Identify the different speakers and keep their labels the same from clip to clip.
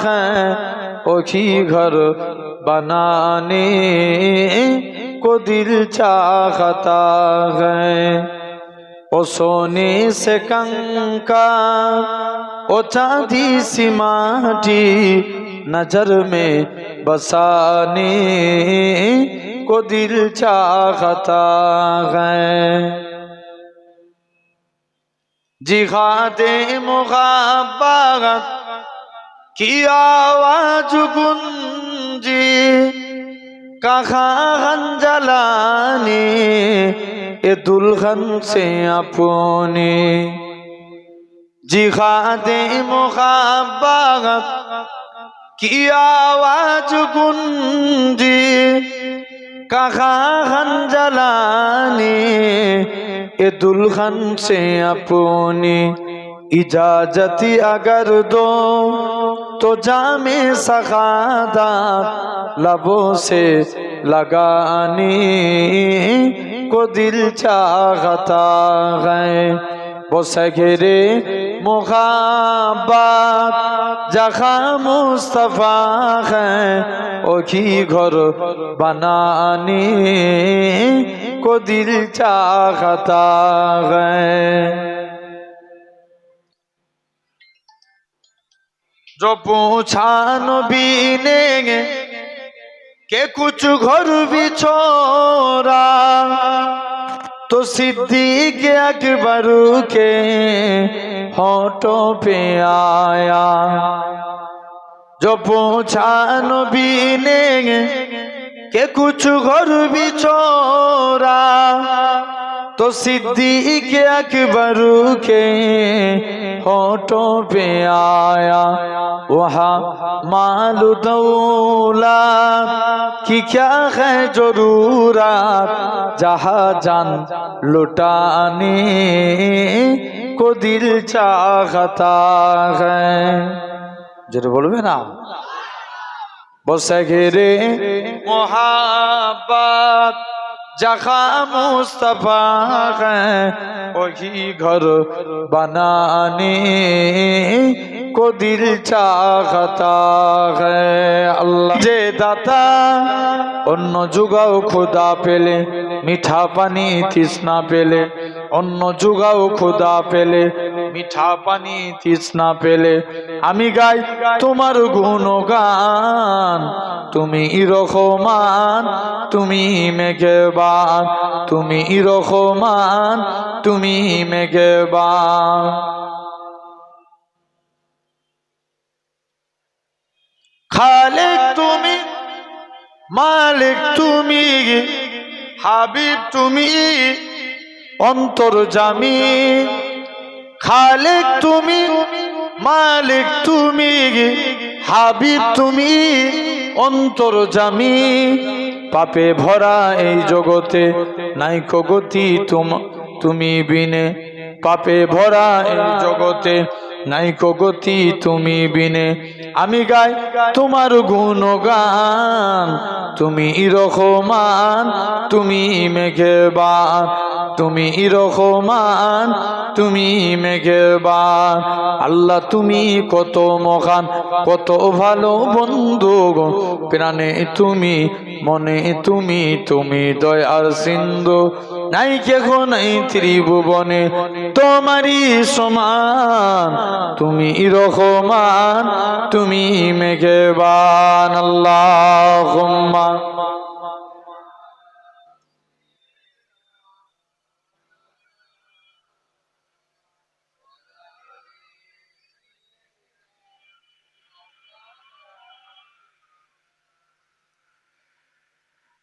Speaker 1: है ओखी घर बनाने को दिल चाहता है। ओ सोने से कंका, ओ चांदी सी माटी नज़र में बसाने को दिल चाहता है। जिहादे मुहाबत কি আওয়াজ গুঞ্জি, কাহা হানজালানি এ দুলহন সে আপনি। জিহাদে মোহাবাগত কি আওয়াজ গুঞ্জি, কাহা হানজালানি এ দুলহন সে আপনি। ইজাজতি আগর দো تو جام سخادات لبوں سے لگانے کو دل چاہتا ہے وہ سگرے مخابات جہاں مصطفیٰ ہے او کی گھر بنانے کو دل چاہتا ہے जो पूछा नबी ने के कुछ घर भी छोड़ा तो सिद्दीक अकबर के होठों पे आया जो पूछा नबी ने के कुछ घर भी छोड़ा तो सिद्दीक अकबर के होठों पे आया वहाँ मालू दौला कि क्या है जरूरत जहाँ जान लुटाने को दिल चाहता है जरूर बोलबे ना বসে ঘিরে মোহাবাত जखा मुस्तफा है वही घर बनाने को दिल चाहता है আল্লাহ যে দাতা অন্য যুগাও খোদা পেলে মিঠা পানি তৃষ্ণা পেলে অন্য যুগাও খোদা পেলে মিঠা পানি তৃষ্ণা পেলে আমি গাই তোমার গুণগান। তুমি রহমান তুমি মেঘবান। তুমি রহমান তুমি মেঘবান। খালেক তুমি, মালিক তুমি, হাবিব তুমি, অন্তর জামি। খালেক তুমি, মালিক তুমি, হাবিব তুমি, অন্তর জামি, পাপে ভরা এই জগতে নাইকো গতি তুম বিনে। পাপে ভরা এই জগতে নাইকো গতি তুমি বিনে। আমি গাই তোমার গুণগান, তুমি রহমান, তুমি মেঘবান। তুমি রহমান তুমি মেঘবান। আল্লাহ, তুমি কত মহান, কত ভালো বন্ধু প্রাণে তুমি, মনে তুমি তুমি দয়ার সিন্ধু। নাই কেহ নাই ত্রিভুবনে, তোমারই সমান। তুমি রহমান তুমি মেঘবান। আল্লাহ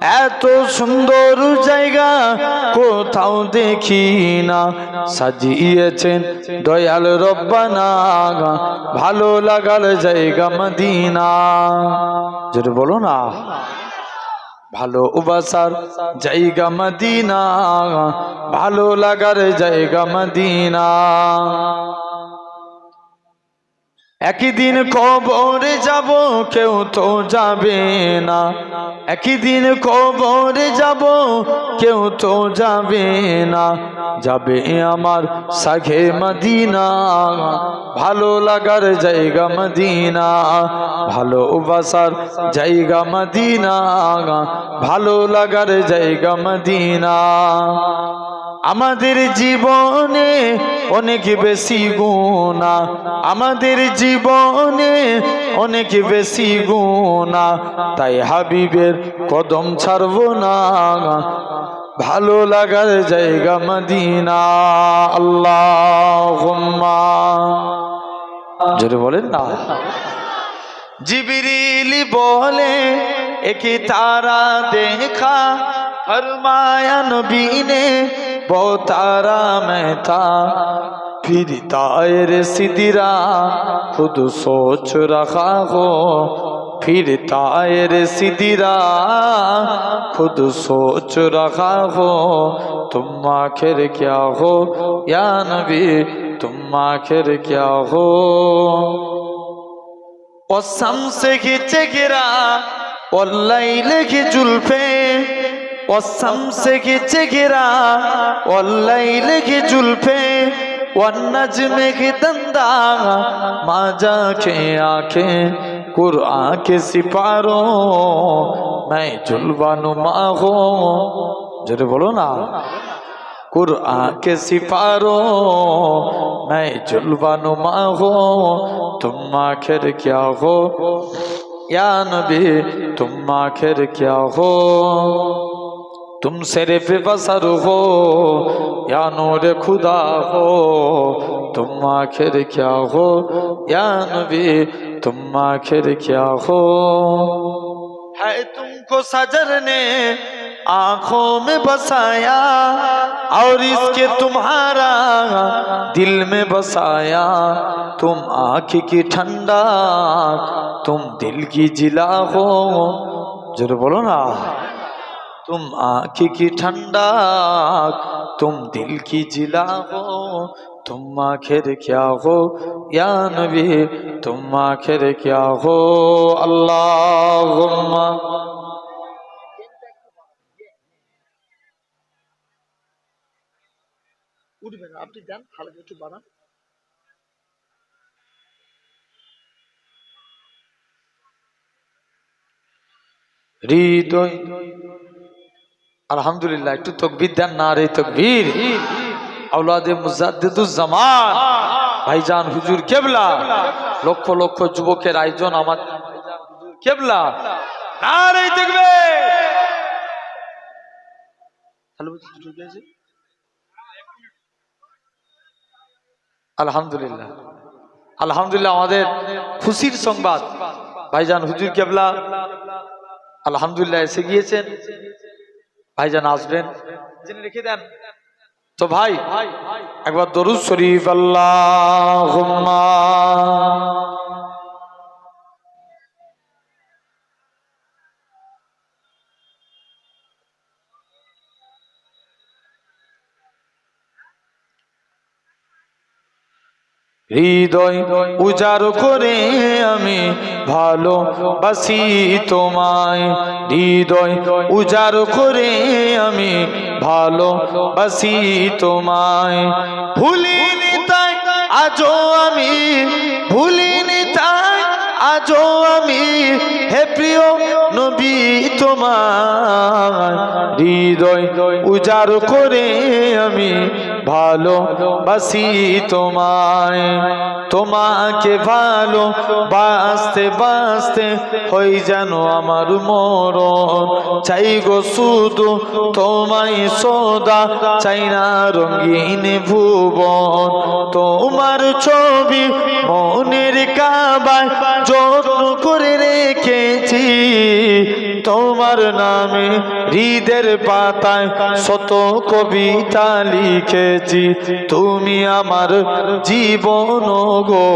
Speaker 1: এত সুন্দর জায়গা কোথাও দেখি না। সাজিয়েছেন দয়াল রব্বানা ভালো লাগার জায়গা মদিনা। যেটা বলো না। ভালো ভালোবাসার জায়গা মদিনা ভালো লাগার জায়গা মদিনা। একই দিন কবরে যাব, কেউ তো যাবে না। একই দিন কবরে যাব, কেউ তো যাবে না। যাবে আমার সাঘে মদিনা, ভালো লাগার জায়গা মদিনা ভালোবাসার জায়গা মদিনা, ভালো লাগার জায়গা মদিনা। আমাদের জীবনে অনেক বেশি গুণা আমাদের জীবনে অনেক বেশি গুণা তাই হাবিবের কদম ছাড়ব না। ভালো লাগার জায়গা মদিনা। আল্লাহ জোরে বলেন না। জিবিরিলি বলে, একে তারা দেখা। ফরমায়া নবীনে ने वो तारा मैं था फिर तायर सिदिरा खुद सोच रखा हो फिर तायर सिदिरा खुद सोच रखा हो तुम आखिर क्या हो या नबी तुम आखिर क्या हो और से खींचे गिरा और लई लेके जुल्फे والشمس की चिगिरा والليل की जुल्फे والنجم की दंदा माजा के आंखें कुरआन के सिपारों मैं जुलवा नुमा हो जरे बोलो ना कुरआन के सिपारों मैं जुलवा नुमा हो तुम आखिर क्या हो या नबी तुम आखिर क्या हो तुम सिर्फ़ बसर हो या नूर खुदा हो, तुम आखिर क्या हो? या नबी, तुम आखिर क्या हो? है तुमको सजर ने आँखों में बसाया और इसके तुम्हारा दिल में बसाया। तुम आँख की ठंडा, तुम दिल की जिला हो। ज़रूर बोलो ना। तुम आँख की ठंडा तुम दिल की जिला हो तुम आखिर क्या हो या नबी तुम आखिर क्या हो अल्लाह
Speaker 2: উঠবেন আপনি দেন হালকা একটু বানান
Speaker 1: হৃদয় আলহামদুলিল্লাহ, একটু তকবির দেন না রে তকবীর। আউলাদে মুজাদ্দিদুজ্জামান ভাইজান হুজুর কেবলা। লক্ষ লক্ষ যুবকের আয়োজন আমার কেবলা। না রে দেখবে। আলহামদুলিল্লাহ। আলহামদুলিল্লাহ, আমাদের খুশির সংবাদ। ভাইজান হুজুর কেবলা। আলহামদুলিল্লাহ, এসে গিয়েছেন। ভাইজান আসবেন? যিনি রেখে দেন। তো ভাই একবার দরুদ শরীফ আল্লাহ হৃদয় উজাড় করে আমি ভালো বাসি তোমায়। হৃদয় উজাড় করে আমি ভালো বাসি তোমায়। ভুলিনি তাই আজও আমি ভুলিনি আজও আমি, হে প্রিয় নবী তোমার হৃদয় উজাড় করে আমি ভালো বাসি তোমায়। তোমাকে ভালো বাঁচতে বাঁচতে হই যেন আমার মরণ। চাই গো শুধু তোমায় সদা, চাই না রঙিন ভুবন। তোমার ছবি মনের কাবায় যত্ন করে রেখেছি। তোমার নামে হৃদের পাতায় শত কবিতা লিখেছি। তুমি আমার জীবন গো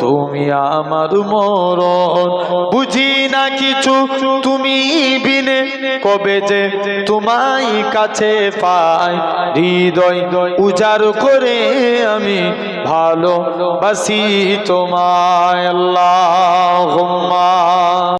Speaker 1: তুমি আমার মরণ। বুঝি না কিছু তুমি বিনে, কবে যে তোমায় কাছে পাই। হৃদয় উজাড় করে আমি ভালো বাসি তোমায় আল্লাহ